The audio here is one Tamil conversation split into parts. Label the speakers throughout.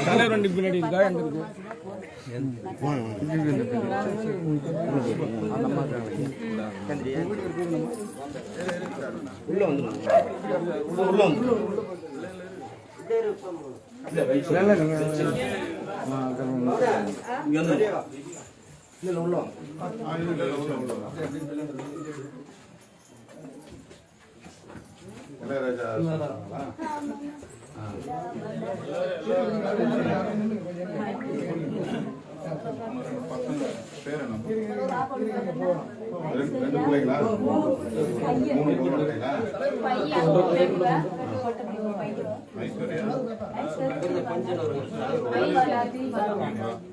Speaker 1: தலைவர் வண்டி பின்னாடி இருக்கா எங்க
Speaker 2: உள்ள வந்துடும் உள்ள வந்து இல்ல உள்ள.
Speaker 3: இளையராஜா? பசங்க பேர் என்ன? ரெண்டு பிள்ளைங்களா மூணு பிள்ளைங்களா ஐஸ்வர்யா தீபா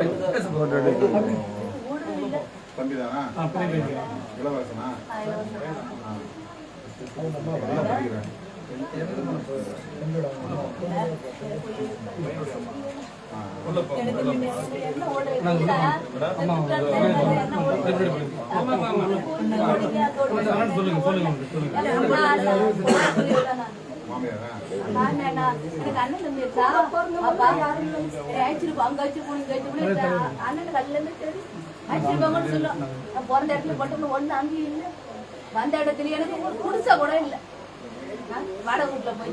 Speaker 3: இருக்கான் ஆ சரி சரி என்ன படிக்கிறேன்
Speaker 1: சரி ஃபேன் இருக்கு
Speaker 4: சொந்த வீடு இல்ல வாடகை வீடு
Speaker 1: பையன்
Speaker 3: தம்பி தானா
Speaker 1: ஆ பையன்
Speaker 3: இளவரசனா படிக்கிறேன்
Speaker 1: சொல்லுங்க சொல்லுங்க சொல்லுங்க
Speaker 5: எனக்கு அண்ணன் தம்பி இருக்கா அப்பா அழைச்சிருப்போம் அங்க வச்சு இங்க வச்சு அண்ணன் கல்ல இருந்து சரி அழைச்சிருப்பாங்கன்னு சொல்லும் நான் பிறந்த இடத்துல மட்டும் ஒண்ணு அங்கேயும் இல்லை. வந்த இடத்துல எனக்கு ஒரு குடிசை கூட இல்லை. வாடகை வீட்டுல போய்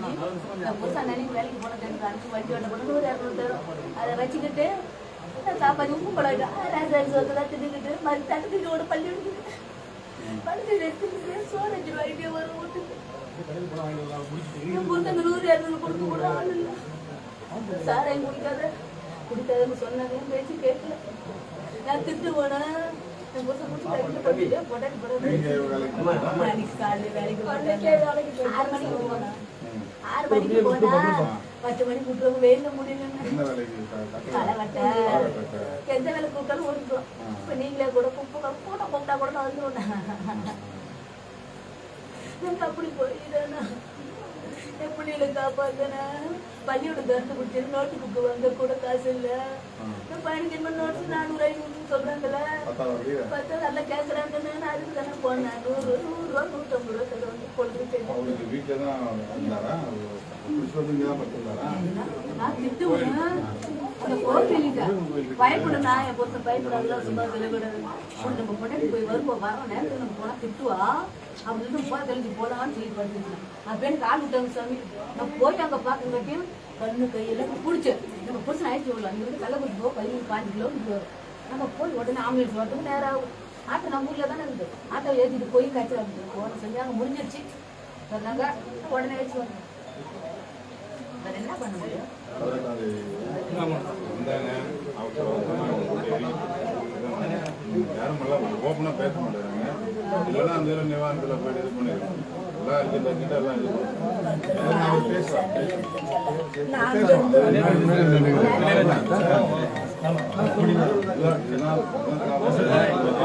Speaker 5: நான் புதுசா நினைவு வேலைக்கு போனது எனக்கு அனுப்பிச்சு வண்டி ஓட்ட போட்டு நூறு இரநூறு தரும். அதை வச்சுக்கிட்டு சாப்பாடு உப்பு பழகிட்டேன் ரேசன் சோத்தெல்லாம் தின்னுக்கிட்டு மறு தட்டுக்கிட்டு ஒரு பள்ளி எடுத்துக்கிட்டு. சோறு வீட்டுக்கு என் புருஷன் நூறு இரநூறு கொடுத்து கூட ஆள் இல்லை. சாராயம் குடிக்காத குடிக்காதன்னு சொன்னதையும் பேச்சு கேட்கல. நான் திட்டு போனேன் ஆறு மணிக்கு போனா. பத்து மணிக்கு விட்டுருவோம் வெயில முடியல
Speaker 3: என்ன வேலைக்கு க- கட்டடம்?
Speaker 5: களை வெட்ட
Speaker 3: களை வெட்ட.
Speaker 5: எந்த வேலை கூப்பிட்டாலும் ஓடிப்போம் இப்ப நீங்களே கூட கூட்டம் கூப்பிட்டா கூட எனக்கு அப்படி போயிடுறேன்னா என் பிள்ளைகளை காப்பாத்துனேன் பள்ளியோட திறந்து பிடிச்சிரு நோட்டு புக்கு வாங்க கூட காசு இல்ல. என் பையனுக்கு என்ன நோட்ஸ் நானூறு ஐநூறு சொல்றாங்கல்ல? பார்த்தா நல்லா கேட்கறாங்கன்னு நான் அதுக்கு தானே போனேன். நூறு நூறு ரூபா நூற்றம்பது ரூபா தர வந்து
Speaker 3: படுத்திருந்தாரா
Speaker 5: நான் திட்டுவேன். அந்த நான் என் பொருத்தம் பயப்படாதுல சும்மா சொல்லக்கூடாது நம்ம பொண்டாட்டி போய் வருவோம் வரோம் நேரத்தில் நம்ம போனா திட்டுவா? அப்படின்னு போய் தெளிஞ்சு போலான்னு சொல்லி பார்த்துருக்கேன் அப்ப எனக்கு ஆள் விட்டாங்க சாமி நான் போய் அங்க பார்க்கங்காட்டியும் கண்ணு கையெல்லாம் பிடிச்சேன் நம்ம புருஷன் ஆயிடுச்சு இவ்வளோ அங்கே வந்து கள்ளக்குறிச்சி போக பதிமூணு பாஞ்சு வரும். நம்ம போய் உடனே ஆம்புலன்ஸ் வரதுக்கு நேரம் ஆகும். ஆட்டோ நம்ம ஊர்ல தானே இருக்குது. ஆட்டோ ஏற்றிட்டு போய் காய்ச்சல் போன சொல்லி அங்கே முடிஞ்சிருச்சு. சொன்னாங்க உடனே வச்சு வந்தேன். வேற என்ன பண்ண முடியும்?
Speaker 3: பதினெட்டாவது யாரும் எல்லாம் ஓப்பனா பேச மாட்டாங்க இல்லைன்னா அந்த இதில் நிவாரணத்தில் போயிட்டு இது எல்லாம் கிட்ட எல்லாம் இது அவர்
Speaker 5: எடுத்து சொல்றதுக்கு ஆள் இல்லை யாருமே எல்லாருக்கும் தெரியுமா அப்பா தெரியும் உனக்கு என்ன தெரியும்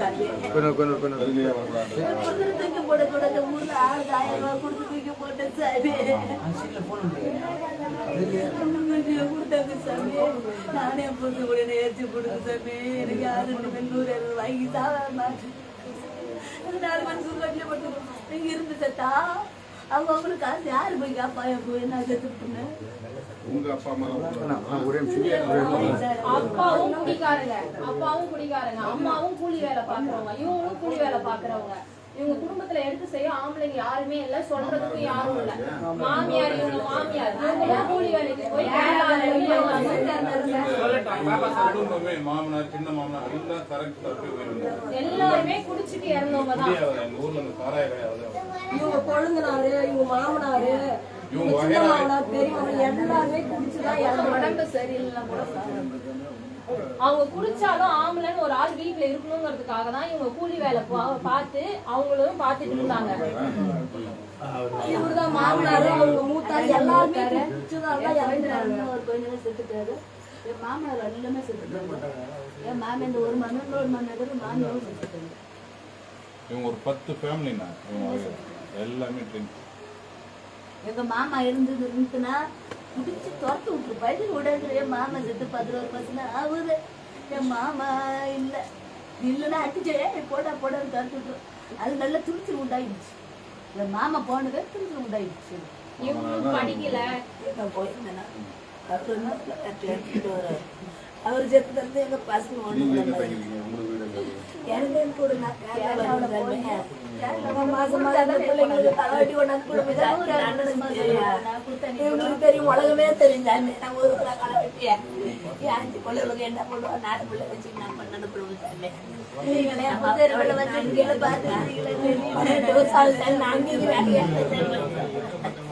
Speaker 5: பாப்பா செய்யணும் தூக்கி போட கூட ஊர்ல ஆளுக்கு ஆயிரம் ரூபாய் கொடுத்து தூக்கி போட்ட சாமி கொடுத்தாங்க சாமி நானே புது சாமி எனக்கு நூறு வாங்கி சாவ நாலு கட்டில போட்டு இருந்து சத்தா? அவங்க அவங்களுக்கு காசு யாரு போய் காப்பா? போய் நான் செத்து
Speaker 3: உங்க அப்பா அம்மா
Speaker 4: அப்பாவும் குடிக்காரங்க அப்பாவும் குடிக்காரங்க அம்மாவும் கூலி வேலை பாக்குறவங்க இவங்களும் கூலி வேலை பாக்குறவங்க இவங்க குடும்பத்துல எடுத்து செய்ய ஆம்பளைங்க யாருமே இல்ல. சொல்றதுக்கு யாரும் இல்ல. மாமியார் இவங்க மாமியார். கூலி வேலைக்கு போய்
Speaker 3: மாமனார் சின்ன மாமனார் எல்லாம்
Speaker 4: எல்லாருமே குடிச்சிட்டு இறந்தவங்க தான்
Speaker 3: ஊர்ல சாராய
Speaker 6: இவங்க மாமனாரு
Speaker 3: இவங்க
Speaker 6: இவங்க சின்ன
Speaker 3: வகைரா-
Speaker 6: மாமனார் பெரியவங்க எல்லாருமே குடிச்சுதான்
Speaker 4: உடம்பு சரியில்லைன்னா கூட. அவங்க குடிச்சாலும் ஆம்பளைன்னு ஒரு ஆள் வீட்டுல இருக்கணுங்கிறதுக்காக தான் இவங்க கூலி வேலை பா- பார்த்து அவங்களும் பார்த்துட்டு இருந்தாங்க.
Speaker 6: இவருதான் மாமனாரு அவங்க மூத்தாரு எல்லாருமே
Speaker 5: கொஞ்சம் செத்துட்டாரு. என் மாமனார் எல்லாமே செத்துட்டாங்க என் மாமி இந்த ஒரு மாமனார் ஒரு மாமனார் மாமியாவும் செத்துட்டாங்க.
Speaker 3: இவங்க ஒரு பத்து ஃபேமிலிண்ணா. எல்லாமே ட்ரிங்க்
Speaker 5: எங்க மாமா இருந்தது இருந்துச்சுன்னா குடிச்சு துரத்து விட்டுரு. பயிர் விடாது என் மாமா செத்து பதினோரு மாசம் அவரு. என் மாமா இல்ல. இல்லைன்னா அடிச்சு "ஏய், போடா போடான்னு துரத்து விட்டுரு. அது நல்லா துணிச்சல் உண்டாயிடுச்சு. என் மாமா போனதே துணிச்சல் உண்டாயிடுச்சு.
Speaker 4: இவங்களும் படிக்கல.
Speaker 5: நான் போயிருந்தேன்னா அவர் தந்து எங்க பசங்க ஒண்ணு எனக்கு கூட நான் கேரளாவுல போனேன். மாசம் மாசம் அந்த பிள்ளைங்களுக்கு தலைவலி கொண்டாந்து கொடுப்பேன். ஒரு அண்ணனுக்கு தெரியும். உலகமே தெரியும் சாமி. நான் ஒரு புறா களைவெட்டியா. என் அஞ்சு பிள்ளைகளுக்கு என்ன பண்ணுவோம் நாலு பிள்ளை வச்சு நான். பன்னெண்டு.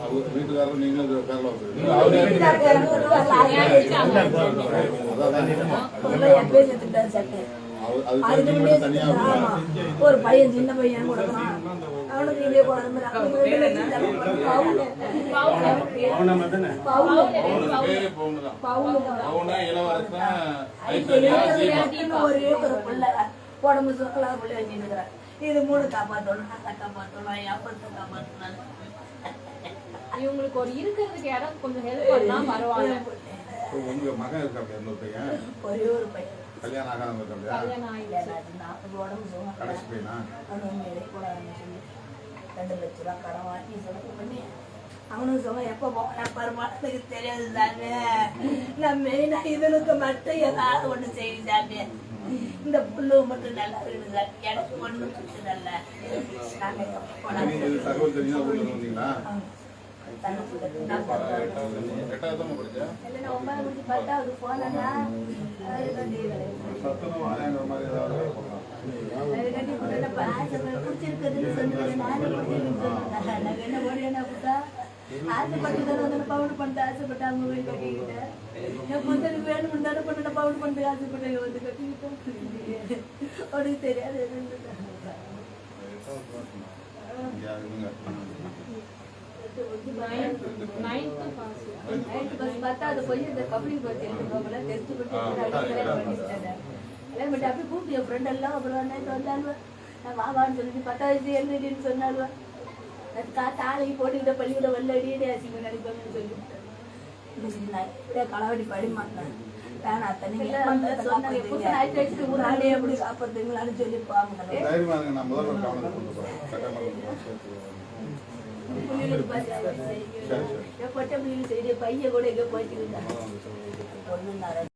Speaker 3: அவர் வீட்டுக்காரர் நீங்களும் கேரளா.
Speaker 5: அதுக்கு ஆமா. ஒரு பையன் சின்ன பையன் கொடுக்கலாம் அவனுக்கு. எனக்கு ஒரே ஒரு பிள்ளை. உடம்பு சுக்கலா பிள்ளை இது மூணு காப்பாற்றணும் அதை காப்பாற்றணும் என் அப்பத்தை காப்பாற்றணும்
Speaker 4: இவங்களுக்கு ஒரு இருக்கிறதுக்கு இடம் கொஞ்சம் ஹெல்ப் பரவாயில்ல.
Speaker 3: உங்க மகன்
Speaker 5: ஒரே ஒரு பையன்.
Speaker 3: கல்யாணம்
Speaker 5: சுகம்
Speaker 3: கடைசி பையனா
Speaker 5: சொல்லி ரெண்டு லட்ச ரூபா கடன் வாங்கி செலவு பண்ணி அவனும் சுகம் எப்போ போன பருமானத்துக்கு தெரியாது சாமி நான் மெயினாக இதனுக்கு மட்டும் ஏதாவது ஒன்று செய்யும் சாமி இந்த புல்லு மட்டும் நல்லா இருக்குது சாமி எனக்கு ஒன்றும் நல்லா நாங்கள் எப்போ வந்து பவுன் பண்ணிட்டு ஆசைப்பட்டு அவங்க போய் கட்டிக்கிட்டேன் என் பொண்ணு வேணும் பவுன் பண்ணிட்டு ஆசைப்பட்டு வந்து உனக்கு தெரியாது
Speaker 4: பாஸ்
Speaker 5: பத்தாவது போய் இந்த கபடி பஸ் எடுத்துக்கோங்களா டெஸ்ட் பண்ணி பண்ணிட்டு அப்படியே கூப்பிட்டு என் ஃப்ரெண்ட் எல்லாம் அப்புறம் நைட்டு வந்தாலுவா? நான் வாவான்னு சொல்லிட்டு பத்தாவது எழுதுடின்னு சொன்னாலுவா? அது கா தாளைக்கு போட்டுக்கிட்ட பள்ளிக்கூட வெள்ளடி அசிங்க நினைப்பேன்னு சொல்லிவிட்டேன் களவாடி படி மாட்டேன். எப்படி காப்பாத்துங்களான்னு சொல்லி பாருங்க புள்ளிகளுக்கு பார்த்து
Speaker 3: சரி சரி
Speaker 5: பொட்டை புள்ளிகள் பையன் கூட எங்கே போயிட்டு இருந்தாங்க ஒன்று